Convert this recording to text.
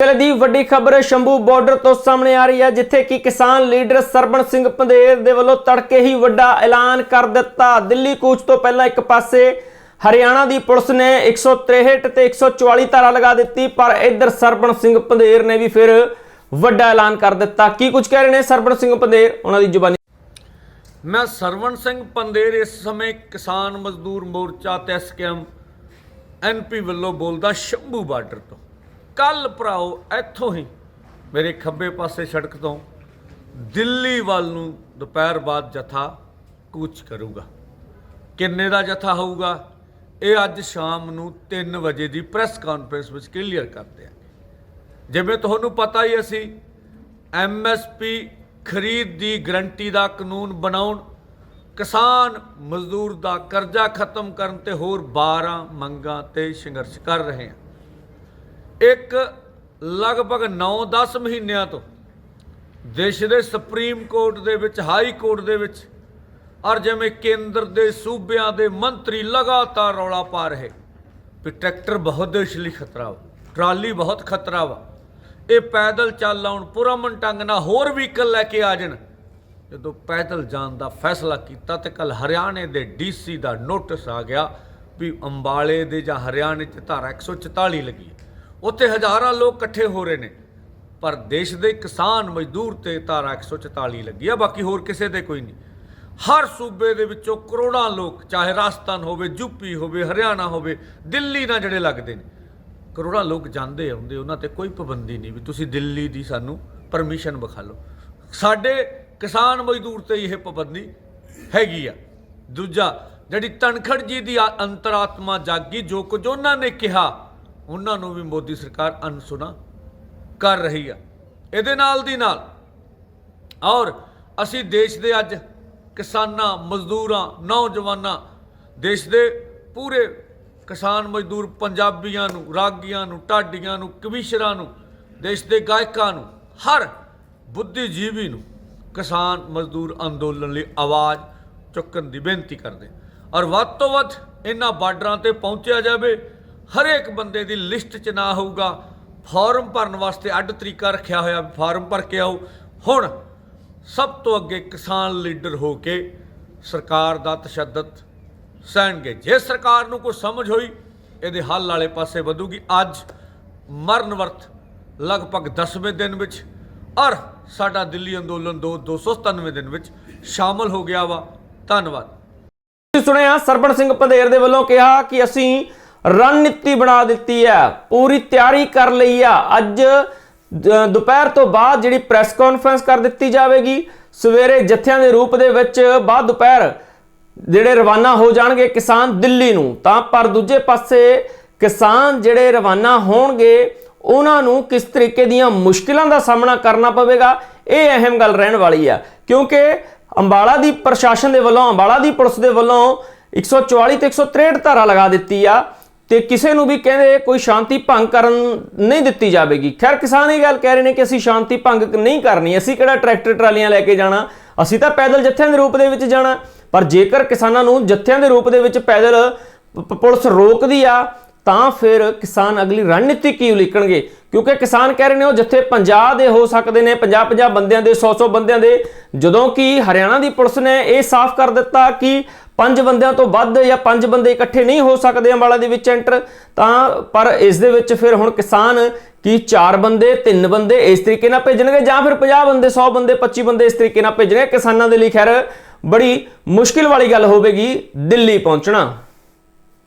ਵੇਲੇ ਦੀ ਵੱਡੀ ਖਬਰ ਸ਼ੰਭੂ ਬਾਰਡਰ ਤੋਂ ਸਾਹਮਣੇ ਆ ਰਹੀ ਹੈ, ਜਿੱਥੇ ਕਿ ਕਿਸਾਨ ਲੀਡਰ ਸਰਬਣ ਸਿੰਘ ਪੰਧੇਰ ਦੇ ਵੱਲੋਂ ਤੜਕੇ ਹੀ ਵੱਡਾ ਐਲਾਨ ਕਰ ਦਿੱਤਾ। ਦਿੱਲੀ ਕੂਚ ਤੋਂ ਪਹਿਲਾਂ ਇੱਕ ਪਾਸੇ ਹਰਿਆਣਾ ਦੀ ਪੁਲਿਸ ਨੇ 163 ਤੇ 144 ਧਾਰਾ ਲਗਾ ਦਿੱਤੀ, ਪਰ ਇੱਧਰ ਸਰਬਣ ਸਿੰਘ ਪੰਧੇਰ ਨੇ ਵੀ ਫਿਰ ਵੱਡਾ ਐਲਾਨ ਕਰ ਦਿੱਤਾ। ਕੀ ਕੁਝ ਕਹਿ ਰਹੇ ਨੇ ਸਰਬਣ ਸਿੰਘ ਪੰਧੇਰ ਉਹਨਾਂ ਦੀ ਜ਼ੁਬਾਨੀ ਮੈਂ ਸਰਵਣ ਸਿੰਘ ਪੰਦੇਰ ਇਸ ਸਮੇਂ ਕਿਸਾਨ ਮਜ਼ਦੂਰ ਮੋਰਚਾ ਤੇ ਐਸਕੇਐਮ ਐਨਪੀ ਵੱਲੋਂ ਬੋਲਦਾ ਸ਼ੰਭੂ ਬਾਰਡਰ ਤੋਂ। ਕੱਲ ਭਰਾਓ, ਇੱਥੋਂ ਹੀ ਮੇਰੇ ਖੱਬੇ ਪਾਸੇ ਸੜਕ ਤੋਂ ਦਿੱਲੀ ਵੱਲ ਨੂੰ ਦੁਪਹਿਰ ਬਾਅਦ ਜਥਾ ਕੂਚ ਕਰੂਗਾ। ਕਿੰਨੇ ਦਾ ਜਥਾ ਹੋਊਗਾ? ਇਹ ਅੱਜ ਸ਼ਾਮ ਨੂੰ 3 ਵਜੇ ਦੀ ਪ੍ਰੈਸ ਕਾਨਫਰੰਸ ਵਿੱਚ ਕਲੀਅਰ ਕਰਦੇ ਆ ਜਿਵੇਂ ਤੁਹਾਨੂੰ ਪਤਾ ਹੀ ਅਸੀਂ ਐਮਐਸਪੀ ਖਰੀਦ ਦੀ ਗਰੰਟੀ ਦਾ ਕਾਨੂੰਨ ਬਣਾਉਣ, ਕਿਸਾਨ ਮਜ਼ਦੂਰ ਦਾ ਕਰਜ਼ਾ ਖਤਮ ਕਰਨ ਤੇ ਹੋਰ 12 ਮੰਗਾਂ ਤੇ ਸੰਘਰਸ਼ ਕਰ ਰਹੇ ਹਾਂ। ਇੱਕ ਲਗਭਗ 9-10 ਮਹੀਨਿਆਂ ਤੋਂ ਦੇਸ਼ ਦੇ ਸੁਪਰੀਮ ਕੋਰਟ ਦੇ ਵਿੱਚ, ਹਾਈ ਕੋਰਟ ਦੇ ਵਿੱਚ ਔਰ ਜਿਵੇਂ ਕੇਂਦਰ ਦੇ ਸੂਬਿਆਂ ਦੇ ਮੰਤਰੀ ਲਗਾਤਾਰ ਰੌਲਾ ਪਾ ਰਹੇ ਵੀ ਟਰੈਕਟਰ ਬਹੁਤ ਦੇਸ਼ ਲਈ ਖਤਰਾ ਵਾ, ਟਰਾਲੀ ਬਹੁਤ ਖਤਰਾ ਵਾ। ਇਹ ਪੈਦਲ ਚੱਲ ਆਉਣ ਪੁਰਮਨ ਟੰਗ ਨਾਲ ਹੋਰ ਵਹੀਕਲ ਲੈ ਕੇ ਆ ਜਾਣ। ਜਦੋਂ ਪੈਦਲ ਜਾਣ ਦਾ ਫੈਸਲਾ ਕੀਤਾ ਤੇ ਕੱਲ ਹਰਿਆਣੇ ਦੇ ਡੀਸੀ ਦਾ ਨੋਟਿਸ ਆ ਗਿਆ ਵੀ ਅੰਬਾਲੇ ਦੇ ਜਾਂ ਹਰਿਆਣੇ 'ਚ ਧਾਰਾ 144 ਲੱਗੀ ਉੱਥੇ ਹਜ਼ਾਰਾਂ ਲੋਕ ਇਕੱਠੇ ਹੋ ਰਹੇ ਨੇ। ਪਰ ਦੇਸ਼ ਦੇ ਕਿਸਾਨ ਮਜ਼ਦੂਰ ਤੇ ਧਾਰਾ 144 ਲੱਗੀ ਆ, ਬਾਕੀ ਹੋਰ ਕਿਸੇ ਤੇ ਕੋਈ ਨਹੀਂ। ਹਰ ਸੂਬੇ ਦੇ ਵਿੱਚੋਂ ਕਰੋੜਾਂ ਲੋਕ, ਚਾਹੇ ਰਾਜਸਥਾਨ ਹੋਵੇ ਯੂਪੀ ਹੋਵੇ, ਹਰਿਆਣਾ ਹੋਵੇ, ਦਿੱਲੀ ਨਾਲ ਜਿਹੜੇ ਲੱਗਦੇ ਨੇ। ਕਰੋੜਾਂ ਲੋਕ ਜਾਂਦੇ ਆਉਂਦੇ, ਉਹਨਾਂ ਤੇ ਕੋਈ ਪਾਬੰਦੀ ਨਹੀਂ ਵੀ ਤੁਸੀਂ ਦਿੱਲੀ ਦੀ ਸਾਨੂੰ ਪਰਮਿਸ਼ਨ ਵਿਖਾ ਲਓ। ਸਾਡੇ ਕਿਸਾਨ ਮਜ਼ਦੂਰ ਤੇ ਇਹ ਪਾਬੰਦੀ ਹੈਗੀ ਆ। ਦੂਜਾ, ਜਿਹੜੀ ਤਨਖੜ ਜੀ ਦੀ ਆ- ਅੰਤਰਾਤਮਾ ਜਾਗੀ, ਜੋ ਕੁਝ ਉਹਨਾਂ ਨੇ ਕਿਹਾ ਉਹਨਾਂ ਨੂੰ ਵੀ ਮੋਦੀ ਸਰਕਾਰ ਅਨਸੁਣਾ ਕਰ ਰਹੀ ਆ। ਇਹਦੇ ਨਾਲ ਦੀ ਨਾਲ ਔਰ ਅਸੀਂ ਦੇਸ਼ ਦੇ ਅੱਜ ਕਿਸਾਨਾਂ, ਮਜ਼ਦੂਰਾਂ, ਨੌਜਵਾਨਾਂ, ਦੇਸ਼ ਦੇ ਪੂਰੇ ਕਿਸਾਨ ਮਜ਼ਦੂਰ ਪੰਜਾਬੀਆਂ ਨੂੰ, ਰਾਗੀਆਂ ਨੂੰ, ਢਾਡੀਆਂ ਨੂੰ ਕਵੀਸ਼ਰਾਂ ਨੂੰ, ਦੇਸ਼ ਦੇ ਗਾਇਕਾਂ ਨੂੰ, ਹਰ ਬੁੱਧੀਜੀਵੀ ਨੂੰ ਕਿਸਾਨ ਮਜ਼ਦੂਰ ਅੰਦੋਲਨ ਲਈ ਆਵਾਜ਼ ਚੁੱਕਣ ਦੀ ਬੇਨਤੀ ਕਰਦੇ ਔਰ ਵੱਧ ਤੋਂ ਵੱਧ ਇਹਨਾਂ ਬਾਰਡਰਾਂ ਤੇ ਪਹੁੰਚਿਆ ਜਾਵੇ। ਹਰੇਕ ਬੰਦੇ ਦੀ ਲਿਸਟ 'ਚ ਨਾ ਹੋਊਗਾ। ਫਾਰਮ ਭਰਨ ਵਾਸਤੇ ਅੱਡ ਤਰੀਕਾ ਰੱਖਿਆ ਹੋਇਆ ਫਾਰਮ ਭਰ ਕੇ ਆਓ। ਹੁਣ ਸਭ ਤੋਂ ਅੱਗੇ ਕਿਸਾਨ ਲੀਡਰ ਹੋ ਕੇ ਸਰਕਾਰ ਦਾ ਤਸ਼ੱਦਦ ਸਹਿਣਗੇ। ਜੇ ਸਰਕਾਰ ਨੂੰ ਕੋਈ ਸਮਝ ਹੋਈ, ਇਹਦੇ ਹੱਲ ਵਾਲੇ ਪਾਸੇ ਵਧੂਗੀ। ਅੱਜ ਮਰਨ ਵਰਤ ਲਗਭਗ 10ਵੇਂ ਦਿਨ ਵਿੱਚ ਔਰ ਸਾਡਾ ਦਿੱਲੀ ਅੰਦੋਲਨ ਦੋ 297 ਦਿਨ ਵਿੱਚ ਸ਼ਾਮਲ ਹੋ ਗਿਆ ਵਾ। ਧੰਨਵਾਦ। ਤੁਸੀਂ ਸੁਣਿਆ ਸਰਬਣ ਸਿੰਘ ਪੰਧੇਰ ਦੇ ਵੱਲੋਂ ਕਿਹਾ ਕਿ ਅਸੀਂ ਰਣਨੀਤੀ ਬਣਾ ਦਿੱਤੀ ਹੈ, ਪੂਰੀ ਤਿਆਰੀ ਕਰ ਲਈ ਆ। ਅੱਜ ਦ- ਦੁਪਹਿਰ ਤੋਂ ਬਾਅਦ ਜਿਹੜੀ ਪ੍ਰੈਸ ਕਾਨਫਰੰਸ ਕਰ ਦਿੱਤੀ ਜਾਵੇਗੀ, ਸਵੇਰੇ ਜਥਿਆਂ ਦੇ ਰੂਪ ਦੇ ਵਿੱਚ, ਬਾਅਦ ਦੁਪਹਿਰ ਜਿਹੜੇ ਰਵਾਨਾ ਹੋ ਜਾਣਗੇ ਕਿਸਾਨ ਦਿੱਲੀ ਨੂੰ। ਤਾਂ ਪਰ ਦੂਜੇ ਪਾਸੇ ਕਿਸਾਨ ਜਿਹੜੇ ਰਵਾਨਾ ਹੋਣਗੇ, ਉਹਨਾਂ ਨੂੰ ਕਿਸ ਤਰੀਕੇ ਦੀਆਂ ਮੁਸ਼ਕਿਲਾਂ ਦਾ ਸਾਹਮਣਾ ਕਰਨਾ ਪਵੇਗਾ, ਇਹ ਅਹਿਮ ਗੱਲ ਰਹਿਣ ਵਾਲੀ ਆ। ਕਿਉਂਕਿ ਅੰਬਾਲਾ ਦੀ ਪ੍ਰਸ਼ਾਸਨ ਦੇ ਵੱਲੋਂ, ਅੰਬਾਲਾ ਦੀ ਪੁਲਿਸ ਦੇ ਵੱਲੋਂ 144 ਤੇ 163 ਧਾਰਾ ਲਗਾ ਦਿੱਤੀ ਆ। ਤੇ ਕਿਸੇ ਨੂੰ ਵੀ ਕਹਿੰਦੇ ਕੋਈ ਸ਼ਾਂਤੀ ਭੰਗ ਕਰਨ ਨਹੀਂ ਦਿੱਤੀ ਜਾਵੇਗੀ। ਖੈਰ, ਕਿਸਾਨ ਇਹ ਗੱਲ ਕਹਿ ਰਹੇ ਨੇ ਕਿ ਅਸੀਂ ਸ਼ਾਂਤੀ ਭੰਗ ਨਹੀਂ ਕਰਨੀ, ਅਸੀਂ ਕਿਹੜਾ ਟਰੈਕਟਰ ਟਰਾਲੀਆਂ ਲੈ ਕੇ ਜਾਣਾ? ਅਸੀਂ ਤਾਂ ਪੈਦਲ ਜੱਥਿਆਂ ਦੇ ਰੂਪ ਦੇ ਵਿੱਚ ਜਾਣਾ। ਪਰ ਜੇਕਰ ਕਿਸਾਨਾਂ ਨੂੰ ਜੱਥਿਆਂ ਦੇ ਰੂਪ ਦੇ ਵਿੱਚ ਪੈਦਲ ਪੁਲਿਸ ਰੋਕਦੀ ਆ, ਤਾਂ ਫਿਰ ਕਿਸਾਨ ਅਗਲੀ ਰਣਨੀਤੀ ਕੀ ਉਲੀਕਣਗੇ? ਕਿਉਂਕਿ ਕਿਸਾਨ ਕਹਿ ਰਹੇ ਨੇ ਉਹ ਜਿੱਥੇ 50 ਦੇ ਹੋ ਸਕਦੇ ਨੇ 50 50 ਬੰਦਿਆਂ ਦੇ 100 100 ਬੰਦਿਆਂ ਦੇ। ਜਦੋਂ ਕਿ ਹਰਿਆਣਾ ਦੀ ਪੁਲਿਸ ਨੇ ਇਹ ਸਾਫ਼ ਕਰ ਦਿੱਤਾ ਕਿ ਪੰਜ ਬੰਦਿਆਂ ਤੋਂ ਵੱਧ ਜਾਂ ਪੰਜ ਬੰਦੇ ਇਕੱਠੇ ਨਹੀਂ ਹੋ ਸਕਦੇ ਅੰਬਾਲਾ ਦੇ ਵਿੱਚ ਐਂਟਰ, ਤਾਂ ਪਰ ਇਸ ਦੇ ਵਿੱਚ ਫਿਰ ਹੁਣ ਕਿਸਾਨ ਕੀ ਚਾਰ ਬੰਦੇ, ਤਿੰਨ ਬੰਦੇ ਇਸ ਤਰੀਕੇ ਨਾਲ ਭੇਜਣਗੇ ਜਾਂ ਫਿਰ 50 ਬੰਦੇ 100 ਬੰਦੇ 25 ਬੰਦੇ ਇਸ ਤਰੀਕੇ ਨਾਲ ਭੇਜਣਗੇ। ਕਿਸਾਨਾਂ ਦੇ ਲਈ ਖੈਰ ਬੜੀ ਮੁਸ਼ਕਿਲ ਵਾਲੀ ਗੱਲ ਹੋਵੇਗੀ, ਦਿੱਲੀ ਪਹੁੰਚਣਾ।